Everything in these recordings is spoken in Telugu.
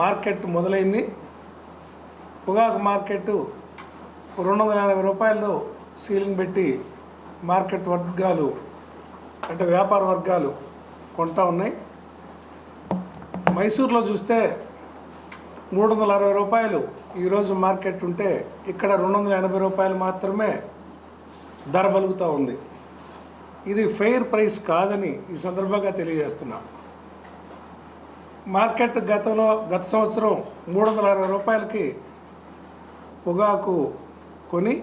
మార్కెట్ మొదలైంది. పొగాకు మార్కెట్ రెండు వందల ఎనభై రూపాయలతో సీలింగ్ పెట్టి మార్కెట్ వర్గాలు అంటే వ్యాపార వర్గాలు కొంటా ఉన్నాయి. మైసూర్లో చూస్తే మూడు వందల అరవై రూపాయలు ఈరోజు మార్కెట్ ఉంటే ఇక్కడ రెండు వందల ఎనభై రూపాయలు మాత్రమే ధర పలుకుతూ ఉంది. ఇది ఫెయిర్ ప్రైస్ కాదని ఈ సందర్భంగా తెలియజేస్తున్నాను మార్కెట్ గతంలో గత సంవత్సరం మూడు వందల అరవై రూపాయలకి పొగాకు కొని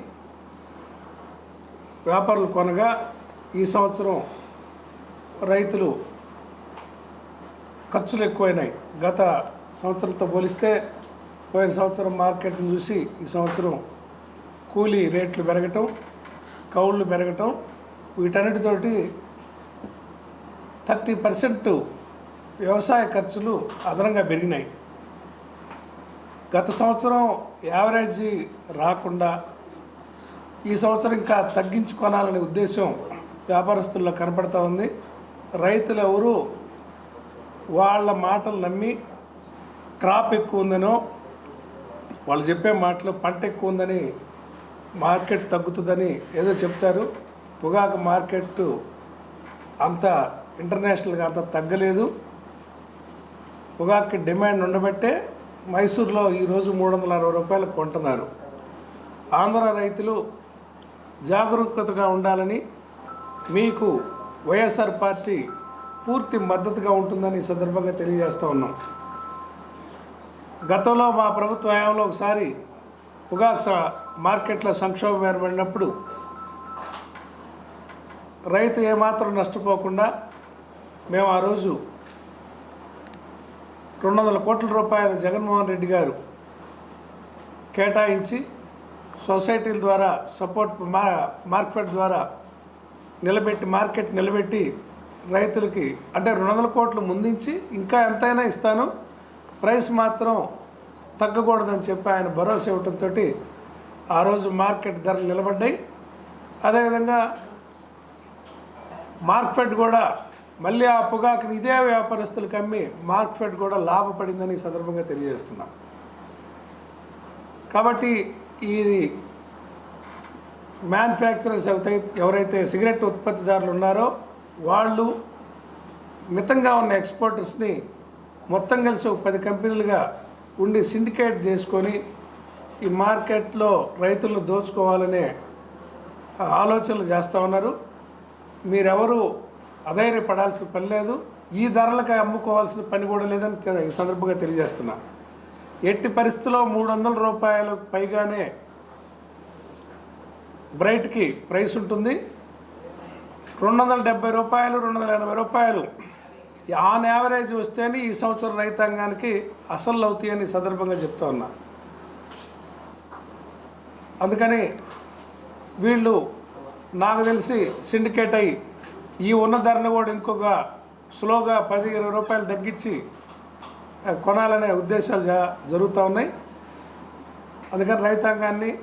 వ్యాపారులు కొనగా ఈ సంవత్సరం రైతులు ఖర్చులు ఎక్కువైనాయి. గత సంవత్సరంతో పోలిస్తే పోయిన సంవత్సరం మార్కెట్ని చూసి ఈ సంవత్సరం కూలీ రేట్లు పెరగటం కౌళ్ళు పెరగటం వీటన్నిటితోటి థర్టీ పర్సెంట్ వ్యవసాయ ఖర్చులు అదనంగా పెరిగినాయి. గత సంవత్సరం యావరేజీ రాకుండా ఈ సంవత్సరం ఇంకా తగ్గించుకోనాలనే ఉద్దేశం వ్యాపారస్తుల్లో కనపడతా ఉంది. రైతులు ఎవరు వాళ్ళ మాటలు నమ్మి క్రాప్ ఎక్కువ ఉందనో వాళ్ళు చెప్పే మాటలు పంట ఎక్కువ ఉందని మార్కెట్ తగ్గుతుందని ఏదో చెప్తారు. పొగాకు మార్కెట్ అంత ఇంటర్నేషనల్గా అంత తగ్గలేదు. పొగాకు డిమాండ్ ఉండబట్టే మైసూర్లో ఈరోజు మూడు వందల అరవై రూపాయలకు కొంటున్నారు. ఆంధ్ర రైతులు జాగరూకతగా ఉండాలని మీకు వైఎస్ఆర్ పార్టీ పూర్తి మద్దతుగా ఉంటుందని ఈ సందర్భంగా తెలియజేస్తూ ఉన్నాం. గతంలో మా ప్రభుత్వ హయాంలో ఒకసారి పొగాకు మార్కెట్లో సంక్షోభం ఏర్పడినప్పుడు రైతు ఏమాత్రం నష్టపోకుండా మేము ఆ రోజు రెండు వందల కోట్ల రూపాయలు జగన్మోహన్ రెడ్డి గారు కేటాయించి సొసైటీల ద్వారా సపోర్ట్ మా మార్కెట్ ద్వారా నిలబెట్టి మార్కెట్ నిలబెట్టి రైతులకి అంటే రెండు వందల కోట్లు ముందించి ఇంకా ఎంతైనా ఇస్తాను. ప్రైస్ మాత్రం తగ్గకూడదని చెప్పి ఆయన భరోసా ఇవ్వడంతో ఆ రోజు మార్కెట్ ధరలు నిలబడ్డాయి. అదేవిధంగా మార్కెట్ కూడా మళ్ళీ ఆ పొగాకుని ఇదే వ్యాపారస్తులకు అమ్మి మార్కెట్ కూడా లాభపడిందని ఈ సందర్భంగా తెలియజేస్తున్నాం. కాబట్టి ఇది మ్యానుఫ్యాక్చరర్స్ ఎవరైతే ఎవరైతే సిగరెట్ ఉత్పత్తిదారులు ఉన్నారో వాళ్ళు మితంగా ఉన్న ఎక్స్పోర్టర్స్ని మొత్తం కలిసి ఒక పది కంపెనీలుగా ఉండి సిండికేట్ చేసుకొని ఈ మార్కెట్లో రైతులను దోచుకోవాలనే ఆలోచనలు చేస్తూ ఉన్నారు. మీరెవరు అధైర్యపడాల్సిన పని లేదు. ఈ ధరలకు అమ్ముకోవాల్సిన పని కూడా లేదని ఈ సందర్భంగా తెలియజేస్తున్నా. ఎట్టి పరిస్థితుల్లో మూడు వందల రూపాయలు పైగానే బ్రైట్కి ప్రైస్ ఉంటుంది. రెండు వందల డెబ్బై రూపాయలు రెండు వందల ఎనభై రూపాయలు ఆన్ యావరేజ్ వస్తేనే ఈ సంవత్సరం రైతాంగానికి అసలు అవుతాయని సందర్భంగా చెప్తా ఉన్నా. అందుకని వీళ్ళు నాకు తెలిసి సిండికేట్ అయ్యి ఈ ఉన్న ధరను కూడా ఇంకొక స్లోగా పది ఇరవై రూపాయలు తగ్గించి కొనాలనే ఉద్దేశాలు జ- జరుగుతూ ఉన్నాయి. అందుకని రైతాంగాన్ని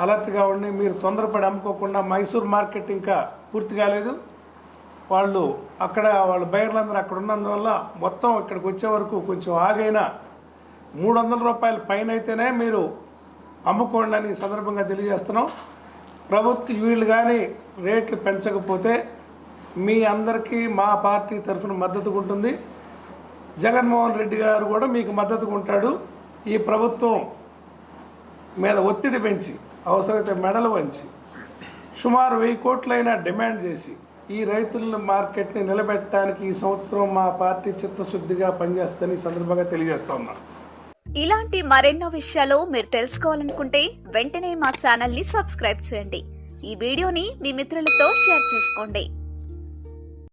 అలర్ట్గా ఉండి మీరు తొందరపడి అమ్ముకోకుండా మైసూర్ మార్కెట్ ఇంకా పూర్తి కాలేదు. వాళ్ళు అక్కడ వాళ్ళ బయర్లందరూ అక్కడ ఉన్నందువల్ల మొత్తం ఇక్కడికి వచ్చే వరకు కొంచెం ఆగైనా మూడు వందల రూపాయల పైన అయితేనే మీరు అమ్ముకోండి అని సందర్భంగా తెలియజేస్తున్నాం. ప్రభుత్వం వీళ్ళు కానీ రేట్లు పెంచకపోతే మీ అందరికీ మా పార్టీ తరఫున మద్దతుగా ఉంటుంది జగన్మోహన్ రెడ్డి గారు కూడా మీకు మద్దతుగా ఉంటాడు ఈ ప్రభుత్వం మీద ఒత్తిడి పెంచి అవసరమైతే మెడలు వంచి సుమారు వెయ్యి కోట్లైనా డిమాండ్ చేసి ఈ రైతుల మార్కెట్ని నిలబెట్టడానికి ఈ సంవత్సరం మా పార్టీ చిత్తశుద్ధిగా పనిచేస్తుందని సందర్భంగా తెలియజేస్తా ఉన్నాను ఇలాంటి మరెన్నో విషయాలు మీరు తెలుసుకోవాలనుకుంటే వెంటనే మా ఛానల్ని సబ్స్క్రైబ్ చేయండి. ఈ వీడియోని మీ మిత్రులతో షేర్ చేసుకోండి.